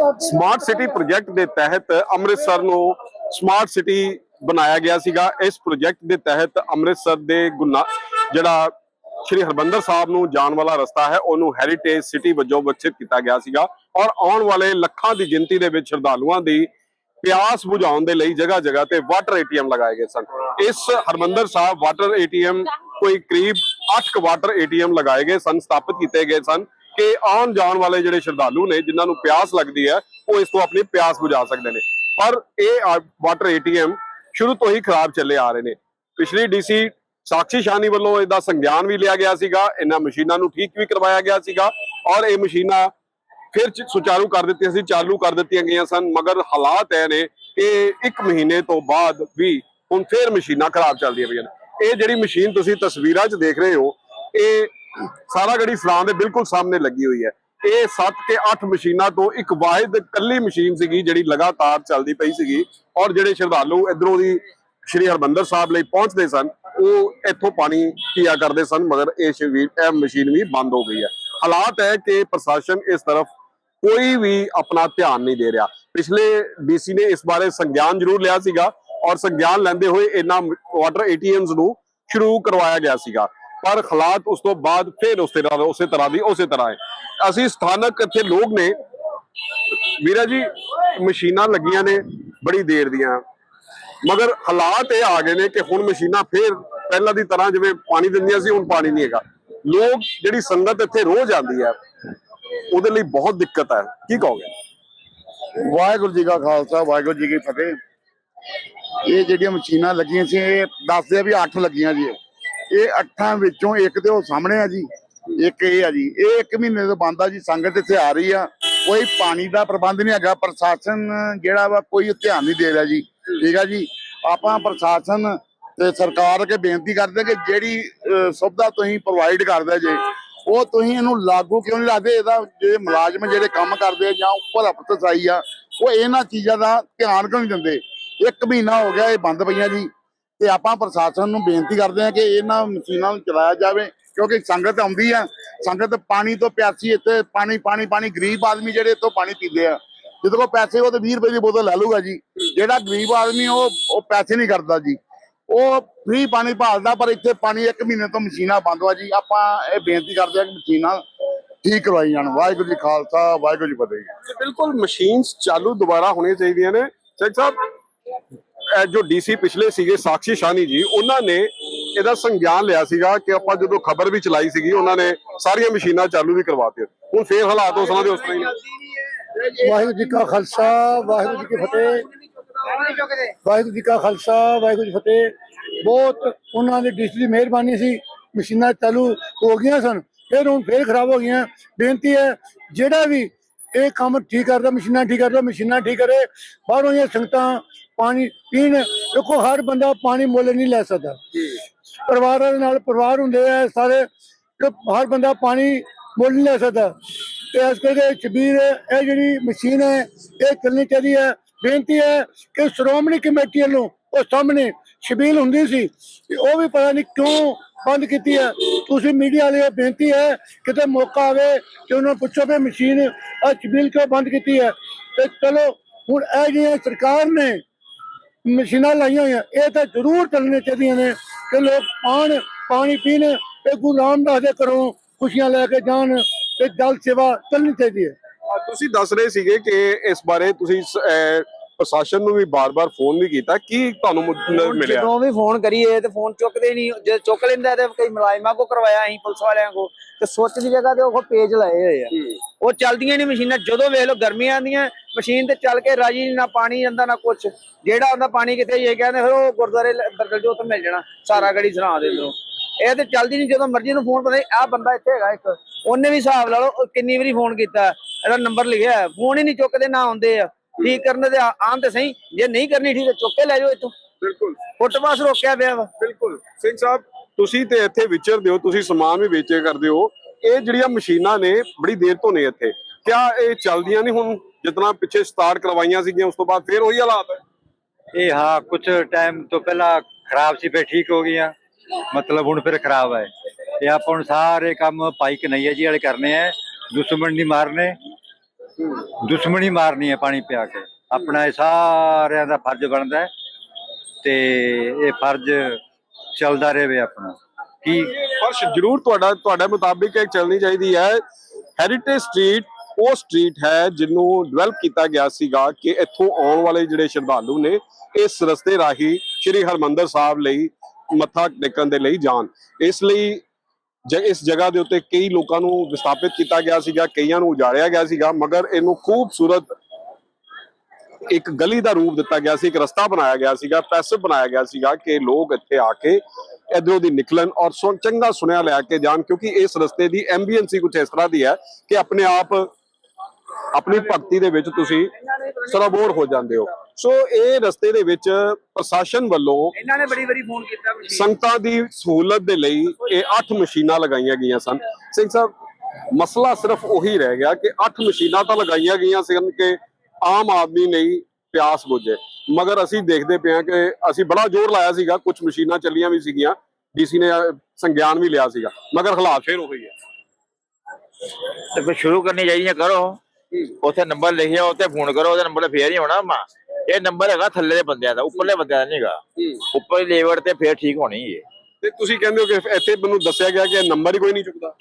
Smart city project ਦੇ ਤਹਿਤ ਅੰਮ੍ਰਿਤਸਰ ਨੂੰ ਸਮਾਰਟ ਸਿਟੀ ਬਣਾਇਆ ਗਿਆ ਸੀਗਾ। ਇਸ ਪ੍ਰੋਜੈਕਟ ਦੇ ਤਹਿਤ ਅੰਮ੍ਰਿਤਸਰ ਦੇ ਗੁਨਾ ਜਿਹੜਾ ਸ਼੍ਰੀ ਹਰਬੰਦਰ ਸਾਹਿਬ ਨੂੰ ਜਾਣ ਵਾਲਾ ਰਸਤਾ ਹੈ, ਉਹਨੂੰ ਹੈਰੀਟੇਜ ਸਿਟੀ ਵਜੋਂ ਵਿਕਸਿਤ ਕੀਤਾ ਗਿਆ ਸੀਗਾ ਔਰ ਆਉਣ ਵਾਲੇ ਲੱਖਾਂ ਦੀ ਗਿਣਤੀ ਦੇ ਵਿੱਚ ਸ਼ਰਧਾਲੂਆਂ ਦੀ ਪਿਆਸ ਬੁਝਾਉਣ ਦੇ ਲਈ ਜਗ੍ਹਾ ਜਗ੍ਹਾ ਤੇ ਵਾਟਰ ਏਟੀਐਮ ਲਗਾਏ ਗਏ ਸਨ। ਇਸ ਹਰਮੰਦਰ ਸਾਹਿਬ ਵਾਟਰ ਏਟੀਐਮ ਕੋਈ ਕਰੀਬ 8 ਵਾਟਰ ਏਟੀਐਮ ਲਗਾਏ ਗਏ ਸਨ, ਸਥਾਪਿਤ ਕੀਤੇ ਗਏ ਸਨ। ਕਿ ਆਉਣ ਜਾਣ ਵਾਲੇ ਜਿਹੜੇ ਸ਼ਰਧਾਲੂ ਨੇ, ਜਿਨ੍ਹਾਂ ਨੂੰ ਪਿਆਸ ਲੱਗਦੀ ਹੈ, ਉਹ ਇਸ ਤੋਂ ਆਪਣੀ ਪਿਆਸ ਬੁਝਾ ਸਕਦੇ ਨੇ। ਪਰ ਇਹ ਵਾਟਰ ਏਟੀਐਮ ਸ਼ੁਰੂ ਤੋਂ ਹੀ ਖਰਾਬ ਚੱਲੇ ਆ ਰਹੇ ਨੇ। ਪਿਛਲੀ ਡੀਸੀ ਸਾਕਸ਼ੀ ਸ਼ਾਨੀ ਵੱਲੋਂ ਇਹਦਾ ਸੰਗਿਆਨ ਵੀ ਲਿਆ ਗਿਆ ਸੀਗਾ, ਇਹਨਾਂ ਮਸ਼ੀਨਾਂ ਨੂੰ ਠੀਕ ਵੀ ਕਰਵਾਇਆ ਗਿਆ ਸੀਗਾ, ਔਰ ਇਹ ਮਸ਼ੀਨਾਂ ਫਿਰ ਸੁਚਾਰੂ ਕਰ ਦਿੱਤੀਆਂ ਸੀ, ਚਾਲੂ ਕਰ ਦਿੱਤੀਆਂ ਗਈਆਂ ਸਨ, ਮਗਰ ਹਾਲਾਤ ਇਹ ਨੇ ਕਿ ਇੱਕ ਮਹੀਨੇ ਤੋਂ ਬਾਅਦ ਵੀ ਹੁਣ ਫਿਰ ਮਸ਼ੀਨਾਂ ਖਰਾਬ ਚੱਲਦੀਆਂ ਪਈਆਂ ਨੇ। ਇਹ ਜਿਹੜੀ ਮਸ਼ੀਨ ਤੁਸੀਂ ਤਸਵੀਰਾਂ 'ਚ ਦੇਖ ਰਹੇ ਹੋ, ਇਹ ਸਾਰਾ ਗੜੀ ਫਲਾਂ ਦੇ ਬਿਲਕੁਲ ਸਾਹਮਣੇ ਲੱਗੀ ਹੋਈ ਹੈ। ਇਹ 7 ਕੇ 8 ਮਸ਼ੀਨਾਂ ਤੋਂ ਇੱਕ ਵਾਹਿਦ ਕੱਲੀ ਮਸ਼ੀਨ ਸੀਗੀ, ਜਿਹੜੀ ਲਗਾਤਾਰ ਚੱਲਦੀ ਪਈ ਸੀਗੀ। ਔਰ ਜਿਹੜੇ ਸ਼ਰਧਾਲੂ ਇਧਰੋਂ ਦੀ ਸ਼੍ਰੀ ਹਰਮੰਦਰ ਸਾਹਿਬ ਲਈ ਪਹੁੰਚਦੇ ਸਨ, ਉਹ ਇੱਥੋਂ ਪਾਣੀ ਪੀਆ ਕਰਦੇ ਸਨ, ਮਗਰ ਇਹ ਸ਼ਵੀ, ਇਹ ਮਸ਼ੀਨ ਵੀ ਬੰਦ ਹੋ ਗਈ ਹੈ। ਹਾਲਾਤ ਹੈ ਕਿ ਪ੍ਰਸ਼ਾਸਨ ਇਸ ਤਰਫ ਕੋਈ ਵੀ ਆਪਣਾ ਧਿਆਨ ਨਹੀਂ ਦੇ ਰਿਹਾ। ਪਿਛਲੇ ਡੀਸੀ ਨੇ ਇਸ ਬਾਰੇ ਸੰਗਿਆਨ ਜ਼ਰੂਰ ਲਿਆ ਸੀਗਾ, ਔਰ ਸੰਗਿਆਨ ਲੈਂਦੇ ਹੋਏ ਇਹਨਾਂ ਵਾਟਰ ਏਟੀਐਮਸ ਨੂੰ ਸ਼ੁਰੂ ਕਰਵਾਇਆ ਗਿਆ ਸੀਗਾ। ਪਰ ਹਾਲਾਤ ਉਸ ਤੋਂ ਬਾਅਦ ਫਿਰ ਉਸੇ ਤਰ੍ਹਾਂ ਉਸੇ ਤਰ੍ਹਾਂ ਦੀ, ਉਸੇ ਤਰ੍ਹਾਂ ਹੈ। ਅਸੀਂ ਸਥਾਨਕ ਇੱਥੇ ਲੋਕ ਨੇ। ਵੀਰਾ ਜੀ, ਮਸ਼ੀਨਾਂ ਲੱਗੀਆਂ ਨੇ ਬੜੀ ਦੇਰ ਦੀਆਂ। ਮਗਰ ਹਾਲਾਤ ਇਹ ਆ ਗਏ ਨੇ ਕਿ ਹੁਣ ਮਸ਼ੀਨਾਂ ਫੇਰ ਪਹਿਲਾਂ ਦੀ ਤਰ੍ਹਾਂ ਜਿਵੇਂ ਪਾਣੀ ਦਿੰਦੀਆਂ ਸੀ, ਹੁਣ ਪਾਣੀ ਨਹੀਂ ਹੈਗਾ। ਲੋਕ, ਜਿਹੜੀ ਸੰਗਤ ਇੱਥੇ ਰੋਜ਼ ਆਉਂਦੀ ਹੈ, ਉਹਦੇ ਲਈ ਬਹੁਤ ਦਿੱਕਤ ਹੈ। ਕੀ ਕਹੋਗੇ? ਵਾਹਿਗੁਰੂ ਜੀ ਕਾ ਖਾਲਸਾ, ਵਾਹਿਗੁਰੂ ਜੀ ਕੀ ਫਤਿਹ। ਇਹ ਜਿਹੜੀਆਂ ਮਸ਼ੀਨਾਂ ਲੱਗੀਆਂ ਸੀ, ਇਹ ਦੱਸਦੇ ਆ ਵੀ 8 ਲੱਗੀਆਂ ਜੀ ਇਹ ਅੱਠਾਂ ਵਿੱਚੋਂ ਇੱਕ ਤੇ ਉਹ ਸਾਹਮਣੇ ਆ ਜੀ, ਇੱਕ ਇਹ ਆ ਜੀ। ਇਹ ਇੱਕ ਮਹੀਨੇ ਤੋਂ ਬੰਦ ਆ ਜੀ, ਸੰਗਤ ਇੱਥੇ ਆ ਰਹੀ ਆ। ਕੋਈ ਪਾਣੀ ਦਾ ਪ੍ਰਬੰਧ ਨਹੀਂ ਹੈਗਾ। ਪ੍ਰਸ਼ਾਸਨ ਜਿਹੜਾ ਵਾ ਕੋਈ ਧਿਆਨ ਨਹੀਂ ਦੇ ਰਿਹਾ ਜੀ। ਠੀਕ ਆ ਜੀ? ਆਪਾਂ ਪ੍ਰਸ਼ਾਸਨ ਤੇ ਸਰਕਾਰ ਅੱਗੇ ਬੇਨਤੀ ਕਰਦੇ ਕਿ ਜਿਹੜੀ ਸੁਵਿਧਾ ਤੁਸੀਂ ਪ੍ਰੋਵਾਈਡ ਕਰਦੇ ਜੇ, ਉਹ ਤੁਸੀਂ ਇਹਨੂੰ ਲਾਗੂ ਕਿਉਂ ਨਹੀਂ ਲਾਦੇ ਇਹਦਾ ਜਿਹੜੇ ਮੁਲਾਜ਼ਮ ਜਿਹੜੇ ਕੰਮ ਕਰਦੇ ਆ ਜਾਂ ਉੱਪਰ ਅਫਸਰਸ਼ਾਹੀ ਆ, ਉਹ ਇਹਨਾਂ ਚੀਜ਼ਾਂ ਦਾ ਧਿਆਨ ਕਿਉਂ ਨਹੀਂ ਦਿੰਦੇ? ਇੱਕ ਮਹੀਨਾ ਹੋ ਗਿਆ ਇਹ ਬੰਦ ਪਈਆਂ ਜੀ। ਤੇ ਆਪਾਂ ਪ੍ਰਸ਼ਾਸਨ ਨੂੰ ਬੇਨਤੀ ਕਰਦੇ ਹਾਂ ਕਿ ਇਹਨਾਂ ਮਸ਼ੀਨਾਂ ਨੂੰ ਚਲਾਇਆ ਜਾਵੇ, ਕਿਉਂਕਿ ਸੰਗਤ ਆਉਂਦੀ ਆ। ਸੰਗਤ ਪਾਣੀ ਤੋਂ ਪਿਆਸੀ ਇੱਥੇ ਪਾਣੀ ਪਾਣੀ ਪਾਣੀ, ਗਰੀਬ ਆਦਮੀ ਜਿਹੜੇ ਇੱਥੋਂ ਪਾਣੀ ਪੀਂਦੇ ਆ। ਜਿਹਦੇ ਕੋਲ ਪੈਸੇ ਉਹ ਤੇ 20 ਰੁਪਏ ਦੀ ਬੋਤਲ ਲੈ ਲੂਗਾ ਜੀ। ਜਿਹੜਾ ਗਰੀਬ ਆਦਮੀ ਉਹ ਉਹ ਪੈਸੇ ਨਹੀਂ ਕਰਦਾ ਜੀ। ਉਹ ਫ੍ਰੀ ਪਾਣੀ ਭਾਲਦਾ, ਪਰ ਇੱਥੇ ਪਾਣੀ ਇੱਕ ਮਹੀਨੇ ਤੋਂ ਮਸ਼ੀਨਾਂ ਬੰਦ ਆ ਜੀ। ਆਪਾਂ ਇਹ ਬੇਨਤੀ ਕਰਦੇ ਆ ਕਿ ਮਸ਼ੀਨਾਂ ਠੀਕ ਕਰਵਾਈ ਜਾਣ। ਵਾਹਿਗੁਰੂ ਜੀ ਖਾਲਸਾ, ਵਾਹਿਗੁਰੂ ਜੀ ਫਤਿਹ। ਬਿਲਕੁਲ, ਮਸ਼ੀਨਸ ਚਾਲੂ ਦੁਬਾਰਾ ਹੋਣੀਆਂ ਚਾਹੀਦੀਆਂ ਨੇ। ਸ਼ੇਖ ਸਾਹਿਬ ਜੋ ਡੀਸੀ ਪਿਛਲੇ ਸੀਗੇ ਸਾਕਸ਼ੀ ਸ਼ਾਨੀ ਜੀ, ਉਹਨਾਂ ਨੇ ਇਹਦਾ ਸੰਗਿਆਨ ਲਿਆ ਸੀਗਾ ਕਿ ਆਪਾਂ ਜਦੋਂ ਖਬਰ ਵੀ ਚਲਾਈ ਸੀਗੀ, ਉਹਨਾਂ ਨੇ ਸਾਰੀਆਂ ਮਸ਼ੀਨਾਂ ਚਾਲੂ ਵੀ ਕਰਵਾਤੀਆਂ ਹੁਣ ਫੇਰ ਹਾਲਾਤ ਉਸ ਤਰ੍ਹਾਂ ਦੇ ਉਸ ਤਰ੍ਹਾਂ ਹੀ ਵਾਹਿਗੁਰੂ ਜੀ ਕਾ ਖਾਲਸਾ, ਵਾਹਿਗੁਰੂ ਜੀ ਕੀ ਫਤਿਹ। ਵਾਹਿਗੁਰੂ ਜੀ ਕਾ ਖਾਲਸਾ, ਵਾਹਿਗੁਰੂ ਜੀ ਫਤਿਹ। ਬਹੁਤ ਉਹਨਾਂ ਦੀ ਡਿਸ਼ ਦੀ ਮਿਹਰਬਾਨੀ ਸੀ, ਮਸ਼ੀਨਾਂ ਚਾਲੂ ਹੋ ਗਈਆਂ ਸਨ। ਫਿਰ ਹੁਣ ਫੇਰ ਖਰਾਬ ਹੋ ਗਈਆਂ। ਬੇਨਤੀ ਹੈ, ਜਿਹੜਾ ਵੀ ਇਹ ਕੰਮ ਠੀਕ ਕਰਦਾ, ਮਸ਼ੀਨਾਂ ਠੀਕ ਕਰਦਾ, ਮਸ਼ੀਨਾਂ ਠੀਕ ਕਰੇ। ਬਾਹਰੋਂ ਇਹ ਸੰਗਤਾਂ ਪਾਣੀ ਪੀਣ ਦੇਖੋ ਹਰ ਬੰਦਾ ਪਾਣੀ ਮੁੱਲ ਨਹੀਂ ਲੈ ਸਕਦਾ। ਪਰਿਵਾਰਾਂ ਦੇ ਨਾਲ ਪਰਿਵਾਰ ਹੁੰਦੇ ਆ ਸਾਰੇ ਹਰ ਬੰਦਾ ਪਾਣੀ ਮੁੱਲ ਨਹੀਂ ਲੈ ਸਕਦਾ। ਤੇ ਇਸ ਕਰਕੇ ਛਬੀਰ ਇਹ ਜਿਹੜੀ ਮਸ਼ੀਨ ਹੈ ਇਹ ਚੱਲਣੀ ਚਾਹੀਦੀ ਹੈ। ਬੇਨਤੀ ਹੈ ਕਿ ਸ਼੍ਰੋਮਣੀ ਕਮੇਟੀ ਵੱਲੋਂ ਉਹ ਸਾਹਮਣੇ ਛਬੀਲ ਹੁੰਦੀ ਸੀ ਉਹ ਵੀ ਪਤਾ ਨਹੀਂ ਕਿਉਂ ਬੰਦ ਕੀਤੀ ਹੈ। ਤੁਸੀਂ ਮੀਡੀਆ ਵਾਲਿਓ ਬੇਨਤੀ ਹੈ ਕਿਤੇ ਮੌਕਾ ਆਵੇ ਕਿ ਉਹਨਾਂ ਨੂੰ ਪੁੱਛੋ ਵੀ ਮਸ਼ੀਨ ਆ ਛਬੀਲ ਕਿਉਂ ਬੰਦ ਕੀਤੀ ਹੈ। ਤੇ ਚਲੋ ਹੁਣ ਇਹ ਜਿਹੜੀਆਂ ਸਰਕਾਰ ਨੇ ਮਸ਼ੀਨਾਂ ਲਾਈਆਂ ਹੋਈਆਂ। ਇਹ ਤਾਂ ਜ਼ਰੂਰ ਚੱਲਣੀਆਂ ਚਾਹੀਦੀਆਂ ਨੇ ਕਿ ਲੋਕ ਪਾਣ ਪਾਣੀ ਪੀਣ ਤੇ ਗੁਰੂ ਰਾਮਦਾਸ ਦੇ ਘਰੋਂ ਖੁਸ਼ੀਆਂ ਲੈ ਕੇ ਜਾਣ ਤੇ ਜਲ ਸੇਵਾ ਚੱਲਣੀ ਚਾਹੀਦੀ ਹੈ। ਤੁਸੀਂ ਦੱਸ ਰਹੇ ਸੀਗੇ ਕਿ ਇਸ ਬਾਰੇ ਤੁਸੀਂ ਪ੍ਰਸ਼ਾਸਨ ਨੂੰ ਵੀ ਬਾਰ-ਬਾਰ ਫੋਨ ਵੀ ਕੀਤਾ। ਕੀ ਤੁਹਾਨੂੰ ਮਿਲਿਆ? ਜਦੋਂ ਵੀ ਫੋਨ ਕਰੀਏ ਤੇ ਫੋਨ ਚੁੱਕਦੇ ਨਹੀਂ। ਜੇ ਚੁੱਕ ਲੈਂਦਾ ਤੇ ਕਈ ਮੁਲਾਜ਼ਮਾਂ ਕੋ ਕਰਵਾਇਆ ਅਸੀਂ ਪੁਲਿਸ ਵਾਲਿਆਂ ਕੋ। ਤੇ ਸੁੱਚ ਦੀ ਜਗ੍ਹਾ ਤੇ ਉਹ ਪੇਜ ਲਾਏ ਹੋਏ ਆ। ਉਹ ਚੱਲਦੀਆਂ ਨਹੀਂ ਮਸ਼ੀਨਾਂ। ਜਦੋਂ ਵੇਖ ਲਓ ਗਰਮੀਆਂ ਆਉਂਦੀਆਂ ਮਸ਼ੀਨ ਤੇ ਚੱਲ ਕੇ ਰਾਜੀ ਨੀ, ਪਾਣੀ ਜਾਂਦਾ ਨਾ ਕੁਛ। ਜਿਹੜਾ ਹੁੰਦਾ ਪਾਣੀ ਕਿੱਥੇ ਇਹ ਕਹਿੰਦੇ ਫਿਰ ਉਹ ਗੁਰਦੁਆਰੇ ਬਰਗਲ ਜੋ ਉੱਥੇ ਮਿਲ ਜਾਣਾ। ਸਾਰਾ ਗੜੀ ਸਰਾ ਦੇ ਦਿਓ। ਇਹ ਤੇ ਚੱਲਦੀ ਨਹੀਂ ਜਦੋਂ ਮਰਜ਼ੀ ਨੂੰ ਫੋਨ ਪਤਾ ਆ ਬੰਦਾ ਇੱਥੇ ਹੈਗਾ ਇੱਕ। ਉਹਨੇ ਵੀ ਹਿਸਾਬ ਲਾ ਲਓ ਕਿੰਨੀ ਵਾਰੀ ਫੋਨ ਕੀਤਾ। ਇਹਦਾ ਨੰਬਰ ਲਿਖਿਆ ਫੋਨ ਹੀ ਨਹੀਂ ਚੁੱਕਦੇ ਨਾ ਆਉਂਦੇ ਆ। ਠੀਕ ਕਰਨ ਦੇ ਆ- ਆਉਣ ਤੇ ਸਹੀ ਜੇ ਨਹੀਂ ਕਰਨੀ ਠੀਕ ਚੁੱਕ ਕੇ ਲੈ ਜਾਓ ਇੱਥੋਂ। ਬਿਲਕੁਲ। ਫੁੱਟਪਾਸ ਰੋਕਿਆ ਪਿਆ ਵਾ। ਬਿਲਕੁਲ। ਸਿੰਘ ਸਾਹਿਬ ਤੁਸੀਂ ਤੇ ਇੱਥੇ ਵਿਚਰਦੇ ਹੋ ਤੁਸੀਂ ਸਮਾਨ ਵੀ ਵੇਚੇ ਕਰਦੇ ਹੋ। ਇਹ ਜਿਹੜੀਆਂ ਮਸ਼ੀਨਾਂ ਨੇ ਬੜੀ ਦੇਰ ਤੋਂ ਨੇ ਇੱਥੇ। ਕਿਆ ਇਹ ਚੱਲਦੀਆਂ ਨਹੀਂ ਹੁਣ? ਜਿਤਨਾ ਪਿੱਛੇ ਸਟਾਰਟ ਕਰਵਾਈਆਂ ਸੀਗੀਆਂ ਉਸ ਤੋਂ ਬਾਅਦ ਫੇਰ ਉਹੀ ਹਾਲਾਤ ਹੈ। ਇਹ ਹਾਂ ਕੁਝ ਟਾਈਮ ਤੋਂ ਪਹਿਲਾਂ ਖਰਾਬ ਸੀ ਫਿਰ ਠੀਕ ਹੋ ਗਈਆਂ। ਮਤਲਬ ਹੁਣ ਫਿਰ ਖਰਾਬ ਹੈ। ਇਹ ਆਪਾਂ ਹੁਣ ਸਾਰੇ ਕੰਮ ਭਾਈ ਕਨਈਆ ਜੀ ਵਾਲੇ ਕਰਨੇ ਆ ਦੁਸ਼ਮਣ ਨਹੀਂ ਮਾਰਨੇ। ਦੁਸ਼ਮਣੀ ਮਾਰਨੀ ਹੈ ਪਾਣੀ ਪਿਆ ਕੇ। ਆਪਣਾ ਇਹ ਸਾਰਿਆਂ ਦਾ ਫਰਜ਼ ਬਣਦਾ ਤੇ ਇਹ ਫਰਜ਼ ਚੱਲਦਾ ਰਹੇ ਆਪਣਾ। ਕੀ ਫਰਸ਼ ਜ਼ਰੂਰ ਤੁਹਾਡਾ ਤੁਹਾਡੇ ਮੁਤਾਬਿਕ ਚੱਲਣੀ ਚਾਹੀਦੀ ਹੈ। ਹੈਰੀਟੇਜ ਸਟਰੀਟ ਉਹ ਸਟਰੀਟ ਹੈ ਜਿਹਨੂੰ ਡਿਵੈਲਪ ਕੀਤਾ ਗਿਆ ਸੀਗਾ ਕਿ ਇੱਥੋਂ ਆਉਣ ਵਾਲੇ ਜਿਹੜੇ ਸ਼ਰਧਾਲੂ ਨੇ, ਇਸ ਰਸਤੇ ਰਾਹੀਂ ਸ੍ਰੀ ਹਰਮੰਦਰ ਸਾਹਿਬ ਲਈ ਮੱਥਾ ਟੇਕਣ ਦੇ ਲਈ ਜਾਣ। ਇਸ ਲਈ ਇਸ ਜਗ੍ਹਾ ਦੇ ਉੱਤੇ ਕਈ ਲੋਕਾਂ ਨੂੰ ਵਿਸਥਾਪਿਤ ਕੀਤਾ ਗਿਆ ਸੀਗਾ, ਕਈਆਂ ਨੂੰ ਉਜਾੜਿਆ ਗਿਆ ਸੀਗਾ, ਮਗਰ ਇਹਨੂੰ ਖੂਬਸੂਰਤ ਇੱਕ ਗਲੀ ਦਾ ਰੂਪ ਦਿੱਤਾ ਗਿਆ ਸੀ, ਇੱਕ ਰਸਤਾ ਬਣਾਇਆ ਗਿਆ ਸੀਗਾ ਪੈਸਿਵ ਬਣਾਇਆ ਗਿਆ ਸੀਗਾ ਕਿ ਲੋਕ ਇੱਥੇ ਆ ਕੇ ਇਧਰੋਂ ਦੀ ਨਿਕਲਣ ਔਰ ਸੁਣ, ਚੰਗਾ ਸੁਣਿਆ ਲੈ ਕੇ ਜਾਣ, ਕਿਉਂਕਿ ਇਸ ਰਸਤੇ ਦੀ ਐਂਬੀਐਂਸ ਹੀ ਕੁਝ ਇਸ ਤਰ੍ਹਾਂ ਦੀ ਹੈ ਕਿ ਆਪਣੇ ਆਪ ਆਪਣੀ ਭਗਤੀ ਦੇ ਵਿੱਚ ਤੁਸੀਂ ਸਰਬੋਰ ਹੋ ਜਾਂਦੇ ਹੋ। ਸੋ ਇਹ ਰਸਤੇ ਦੇ ਵਿੱਚ ਪ੍ਰਸ਼ਾਸਨ ਵੱਲੋਂ ਇਹਨਾਂ ਨੇ ਬੜੀ ਵਾਰੀ ਫੋਨ ਕੀਤਾ ਸੰਗਤਾਂ ਦੀ ਸਹੂਲਤ ਦੇ ਲਈ ਇਹ 8 ਮਸ਼ੀਨਾਂ ਲਗਾਈਆਂ ਗਈਆਂ ਸਨ। ਸਿੰਘ ਸਾਹਿਬ ਮਸਲਾ ਸਿਰਫ ਉਹੀ ਰਹਿ ਗਿਆ ਕਿ 8 ਮਸ਼ੀਨਾਂ ਤਾਂ ਲਗਾਈਆਂ ਗਈਆਂ ਸਨ ਕਿ ਆਮ ਆਦਮੀ ਲਈ ਪਿਆਸ ਬੁਝੇ। ਮਗਰ ਅਸੀਂ ਦੇਖਦੇ ਪਏ ਹਾਂ ਕਿ ਅਸੀਂ ਬੜਾ ਜ਼ੋਰ ਲਾਇਆ ਸੀਗਾ ਕੁਝ ਮਸ਼ੀਨਾਂ ਚੱਲੀਆਂ ਵੀ ਸੀਗੀਆਂ ਡੀਸੀ ਨੇ ਸੰਗਿਆਨ ਵੀ ਲਿਆ ਸੀਗਾ ਮਗਰ ਹਾਲਾਤ ਫੇਰ ਉਹੀ ਹੈ। ਤੇ ਫਿਰ ਸ਼ੁਰੂ ਕਰਨੀ ਚਾਹੀਦੀ ਹੈ ਕਰੋ। ਉੱਥੇ ਨੰਬਰ ਲਿਖਿਆ ਉੱਤੇ ਫੋਨ ਕਰੋ ਉਹਦਾ ਨੰਬਰ ਫੇਰ ਹੀ ਹੋਣਾ ਮਾ ਇਹ ਨੰਬਰ ਹੈਗਾ ਥੱਲੇ ਦੇ ਬੰਦਿਆਂ ਦਾ ਉੱਪਰਲੇ ਬੰਦਿਆਂ ਦਾ ਨਹੀਂਗਾ ਉੱਪਰ ਲੇਵਰ ਤੇ ਫੇਰ ਠੀਕ ਹੋਣੀ ਹੈ ਤੇ ਤੁਸੀਂ ਕਹਿੰਦੇ ਹੋ ਕਿ ਇੱਥੇ ਮੈਨੂੰ ਦੱਸਿਆ ਗਿਆ ਕਿ ਇਹ ਨੰਬਰ ਹੀ ਕੋਈ ਨਹੀਂ ਚੁੱਕਦਾ?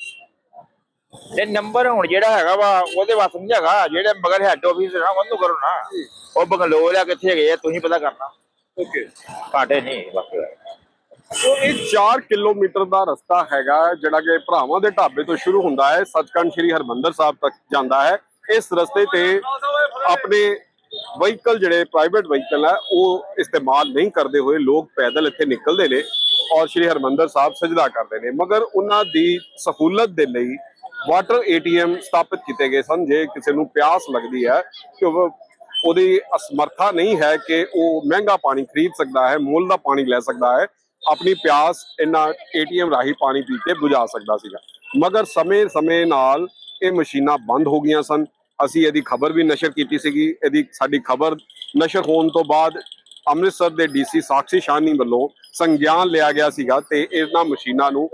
ਇਹ ਨੰਬਰ ਹੁਣ ਜਿਹੜਾ ਹੈਗਾ ਵਾ ਉਹਦੇ ਵਾਸਤੇ ਨਹੀਂ ਹੈਗਾ। ਜਿਹੜੇ ਮਗਰ ਹੈੱਡ ਆਫਿਸ ਨਾ ਉਹਨੂੰ ਕਰੋ ਨਾ। ਉਹ ਬੰਗਲੋਰ ਆ ਕਿੱਥੇ ਗਏ ਤੁਸੀਂ ਪਤਾ ਕਰਨਾ। ਓਕੇ। ਘਾਟੇ ਨਹੀਂ ਬਾਕੀ ਸੋ ਇਹ 4 ਕਿਲੋਮੀਟਰ ਦਾ ਰਸਤਾ ਹੈਗਾ ਜਿਹੜਾ ਕਿ ਭਰਾਵਾਂ ਦੇ ਢਾਬੇ ਤੋਂ ਸ਼ੁਰੂ ਹੁੰਦਾ ਹੈ। ਸੱਚਖੰਡ ਸ੍ਰੀ ਹਰਮੰਦਰ ਸਾਹਿਬ ਤੱਕ ਜਾਂਦਾ ਹੈ। ਇਸ ਰਸਤੇ ਤੇ ਆਪਣੇ ਵਹੀਕਲ ਜਿਹੜੇ ਪ੍ਰਾਈਵੇਟ ਵਹੀਕਲ ਹੈ ਉਹ ਇਸਤੇਮਾਲ ਨਹੀਂ ਕਰਦੇ ਹੋਏ ਲੋਕ ਪੈਦਲ ਇੱਥੇ ਨਿਕਲਦੇ ਨੇ ਔਰ ਸ੍ਰੀ ਹਰਮੰਦਰ ਸਾਹਿਬ ਸਜਦਾ ਕਰਦੇ ਨੇ। ਮਗਰ ਉਹਨਾਂ ਦੀ ਸਹੂਲਤ ਦੇ ਲਈ ਵਾਟਰ ਏਟੀਐਮ ਸਥਾਪਿਤ ਕੀਤੇ ਗਏ ਸਨ। ਜੇ ਕਿਸੇ ਨੂੰ ਪਿਆਸ ਲੱਗਦੀ ਹੈ ਕਿ ਉਹਦੀ ਅਸਮਰਥਾ ਨਹੀਂ ਹੈ ਕਿ ਉਹ ਮਹਿੰਗਾ ਪਾਣੀ ਖਰੀਦ ਸਕਦਾ ਹੈ, ਮੁੱਲ ਦਾ ਪਾਣੀ ਲੈ ਸਕਦਾ ਹੈ, ਆਪਣੀ ਪਿਆਸ ਇਹਨਾਂ ਏਟੀਐਮ ਰਾਹੀਂ ਪਾਣੀ ਪੀ ਕੇ ਬੁਝਾ ਸਕਦਾ ਸੀਗਾ। ਮਗਰ ਸਮੇਂ-ਸਮੇਂ ਨਾਲ ਇਹ ਮਸ਼ੀਨਾਂ ਬੰਦ ਹੋ ਗਈਆਂ ਸਨ। ਅਸੀਂ ਇਹਦੀ ਖਬਰ ਵੀ ਨਸ਼ਰ ਕੀਤੀ ਸੀਗੀ। ਇਹਦੀ ਸਾਡੀ ਖਬਰ ਨਸ਼ਰ ਹੋਣ ਤੋਂ ਬਾਅਦ ਅੰਮ੍ਰਿਤਸਰ ਦੇ ਡੀਸੀ ਸਾਕਸ਼ੀ ਸ਼ਾਨੀ ਵੱਲੋਂ ਸੰਗਿਆਨ ਲਿਆ ਗਿਆ ਸੀਗਾ ਤੇ ਇਹਨਾਂ ਮਸ਼ੀਨਾਂ ਨੂੰ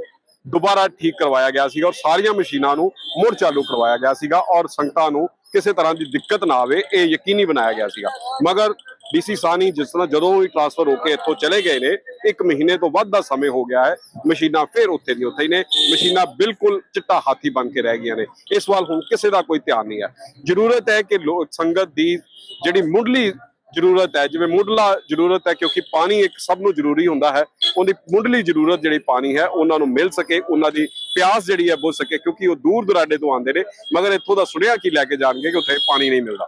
ਦੁਬਾਰਾ ਠੀਕ ਕਰਵਾਇਆ ਗਿਆ ਸੀਗਾ ਔਰ ਸਾਰੀਆਂ ਮਸ਼ੀਨਾਂ ਨੂੰ ਮੁੜ ਚਾਲੂ ਕਰਵਾਇਆ ਗਿਆ ਸੀਗਾ ਔਰ ਸੰਗਤਾਂ ਨੂੰ ਕਿਸੇ ਤਰ੍ਹਾਂ ਦੀ ਦਿੱਕਤ ਨਾ ਆਵੇ, ਇਹ ਯਕੀਨੀ ਬਣਾਇਆ ਗਿਆ ਸੀਗਾ। ਮਗਰ ਡੀਸੀ ਸਾਨੀ ਜਿਸ ਤਰ੍ਹਾਂ ਜਦੋਂ ਵੀ ਟ੍ਰਾਂਸਫਰ ਹੋ ਕੇ ਇੱਥੋਂ ਚਲੇ ਗਏ ਨੇ, ਇੱਕ ਮਹੀਨੇ ਤੋਂ ਵੱਧ ਦਾ ਸਮੇਂ ਹੋ ਗਿਆ ਹੈ। ਮਸ਼ੀਨਾਂ ਫਿਰ ਉੱਥੇ ਦੀ ਉੱਥੇ ਹੀ ਨੇ। ਮਸ਼ੀਨਾਂ ਬਿਲਕੁਲ ਚਿੱਟਾ ਹਾਥੀ ਬਣ ਕੇ ਰਹਿ ਗਈਆਂ ਨੇ। ਇਸ ਵੱਲ ਹੁਣ ਕਿਸੇ ਦਾ ਕੋਈ ਧਿਆਨ ਨਹੀਂ ਹੈ। ਜ਼ਰੂਰਤ ਹੈ ਕਿ ਲੋਕ ਸੰਗਤ ਦੀ ਜਿਹੜੀ ਮੁੱਢਲੀ ਜ਼ਰੂਰਤ ਹੈ, ਜਿਵੇਂ ਮੁੱਢਲਾ ਜ਼ਰੂਰਤ ਹੈ, ਕਿਉਂਕਿ ਪਾਣੀ ਇੱਕ ਸਭ ਨੂੰ ਜ਼ਰੂਰੀ ਹੁੰਦਾ ਹੈ, ਉਹਦੀ ਮੁੱਢਲੀ ਜ਼ਰੂਰਤ ਜਿਹੜੀ ਪਾਣੀ ਹੈ, ਉਹਨਾਂ ਨੂੰ ਮਿਲ ਸਕੇ, ਉਹਨਾਂ ਦੀ ਪਿਆਸ ਜਿਹੜੀ ਹੈ, ਬੁੱਝ ਸਕੇ, ਕਿਉਂਕਿ ਉਹ ਦੂਰ ਦੁਰਾਡੇ ਤੋਂ ਆਉਂਦੇ ਨੇ। ਮਗਰ ਇੱਥੋਂ ਦਾ ਸੁਣਿਆ ਕੀ ਲੈ ਕੇ ਜਾਣਗੇ ਕਿ ਉੱਥੇ ਪਾਣੀ ਨਹੀਂ ਮਿਲਦਾ।